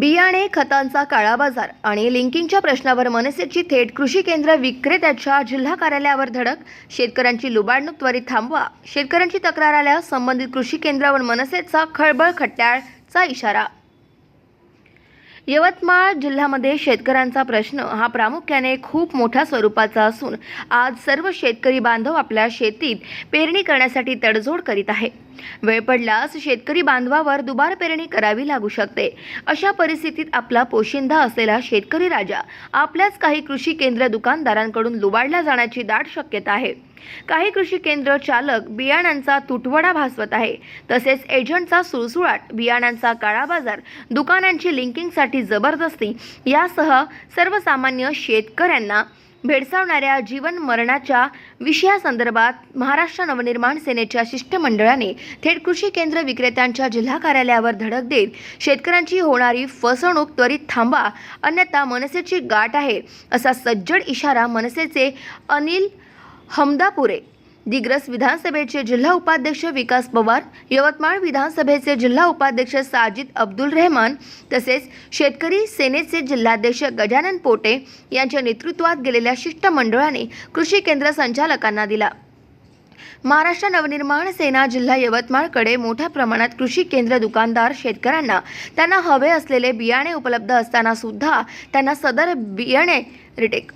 बियाणे खतांचा काळा बाजार आणि लिंकिंगच्या प्रश्नावर मनसेची थेट कृषी केंद्र विक्रेत्याच्या जिल्हा कार्यालयावर धडक. शेतकऱ्यांची लुबाडणूक त्वरित थांबवा. शेतकऱ्यांची तक्रार आल्यास संबंधित कृषी केंद्रावर मनसेचा खळबळ खट्याळचा इशारा. यवतमाळ जिल्ह्यामध्ये शेतकऱ्यांचा प्रश्न हा प्रामुख्याने खूप मोठ्या स्वरूपाचा असून आज सर्व शेतकरी बांधव आपल्या शेतीत पेरणी करण्यासाठी तडजोड करीत आहे वेळ पडल्यास शेतकरी बांधवावर दुबार पेरणी करावी लागू शकते. अशा परिस्थितीत आपला पोशिंदा असलेला शेतकरी राजा आपल्याच काही कृषी केंद्र दुकानदारांकडून लुबाडला जाण्याची दाट शक्यता आहे. काही कृषी केंद्र चालक बियाण्यांचा तुटवडा भासवत आहे. तसेच एजंटचा सुळसुळाट बियाण्यांचा काळा बाजार दुकानांची लिंकिंगसाठी जबरदस्ती यासह सर्वसामान्य शेतकऱ्यांना भेडसावणाऱ्या जीवन मरणाच्या विषयासंदर्भात महाराष्ट्र नवनिर्माण सेनेच्या शिष्टमंडळाने थेट कृषी केंद्र विक्रेत्यांच्या जिल्हा कार्यालयावर धडक देत शेतकऱ्यांची होणारी फसवणूक त्वरित थांबा अन्यथा मनसेची गाठ आहे असा सज्जड इशारा मनसेचे अनिल हमदापुरे दिग्रस विधानसभेचे जिल्हा उपाध्यक्ष विकास पवार यवतमाळ विधानसभेचे जिल्हा उपाध्यक्ष साजिद अब्दुल रहमान तसेच शेतकरी सेनेचे जिल्हाध्यक्ष गजानन पोटे यांच्या नेतृत्वात गेलेल्या शिष्टमंडळाने कृषी केंद्र संचालकांना दिला. महाराष्ट्र नवनिर्माण सेना जिल्हा यवतमाळकडे मोठ्या प्रमाणात कृषी केंद्र दुकानदार शेतकऱ्यांना त्यांना हवे असलेले बियाणे उपलब्ध असताना सुद्धा त्यांना सदर बियाणे रिटेक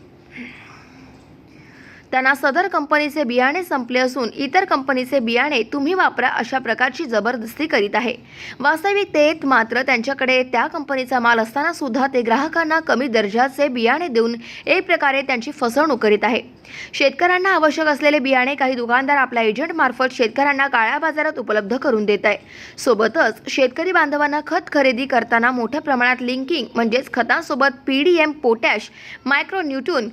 त्यांना सदर कंपनीचे बियाणे संपले असून इतर कंपनीचे बियाणे तुम्ही वापरा अशा प्रकारची जबरदस्ती करीत आहे. वास्तविकतेत मात्र त्यांच्याकडे त्या कंपनीचा माल असताना सुद्धा ते ग्राहकांना कमी दर्जाचे बियाणे देऊन एक प्रकारे त्यांची फसवणूक करीत आहे. शेतकऱ्यांना आवश्यक असलेले बियाणे काही दुकानदार आपल्या एजंटमार्फत शेतकऱ्यांना काळ्या बाजारात उपलब्ध करून देत आहे. सोबतच शेतकरी बांधवांना खत खरेदी करताना मोठ्या प्रमाणात लिंकिंग म्हणजेच खतांसोबत P D M potash micronutrient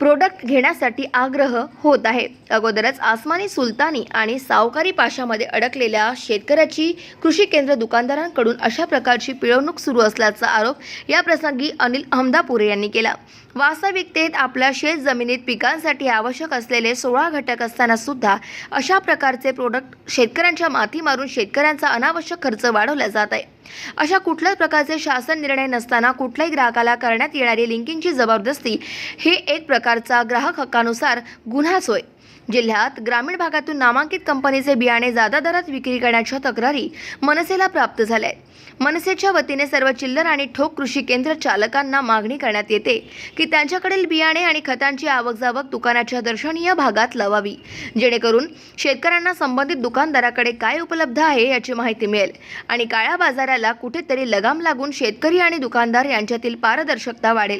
product घेण्यासाठी आग्रह होत आहे. अगोदरच आसमानी सुलतानी आणि सावकारी पाशामध्ये अडकलेल्या शेतकऱ्याची कृषी केंद्र दुकानदारांकडून अशा प्रकारची पिळवणूक सुरू असल्याचा आरोप या प्रसंगी अनिल अहमदापुरे यांनी केला. वास्तविकतेत आपल्या शेत जमिनीत पिकांसाठी आवश्यक असलेले सोळा घटक असताना सुद्धा अशा प्रकारचे प्रोडक्ट शेतकऱ्यांच्या माथी मारून शेतकऱ्यांचा अनावश्यक खर्च वाढवला जात आहे. अशा कुठल्याच प्रकारचे शासन निर्णय नसताना कुठल्याही ग्राहकाला करण्यात येणारी लिंकिंगची जबरदस्ती हे एक प्रकारचा ग्राहक हक्कानुसार गुन्हाच होय. जिल्ह्यात ग्रामीण भागातून नामांकित कंपनीचे बियाणे जादा दरात विक्री करण्याच्या तक्रारी मनसेला प्राप्त झाल्या आहेत मनसेच्या वतीने सर्व चिल्लर आणि ठोक कृषी केंद्र चालकांना मागणी करण्यात येते की त्यांच्याकडील बियाणे आणि खतांची आवक जावक दुकानाच्या दर्शनीय भागात लावावी. जेणेकरून शेतकऱ्यांना संबंधित दुकानदाराकडे काय उपलब्ध आहे याची माहिती मिळेल आणि काळ्या बाजाराला कुठेतरी लगाम लागून शेतकरी आणि दुकानदार यांच्यातील पारदर्शकता वाढेल.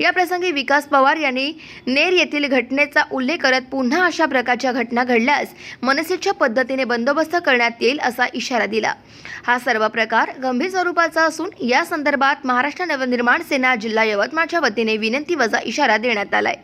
या प्रसंगी विकास पवार यांनी नेर येथील घटनेचा उल्लेख करत पुन्हा अशा प्रकारच्या घटना घडल्यास मनसेच्या पद्धतीने बंदोबस्त करण्यात येईल असा इशारा दिला. हा सर्व प्रकार गंभीर स्वरूपाचा असून या संदर्भात महाराष्ट्र नवनिर्माण सेना जिल्हा यवतमाळच्या वतीने विनंती वजा इशारा देण्यात आलाय.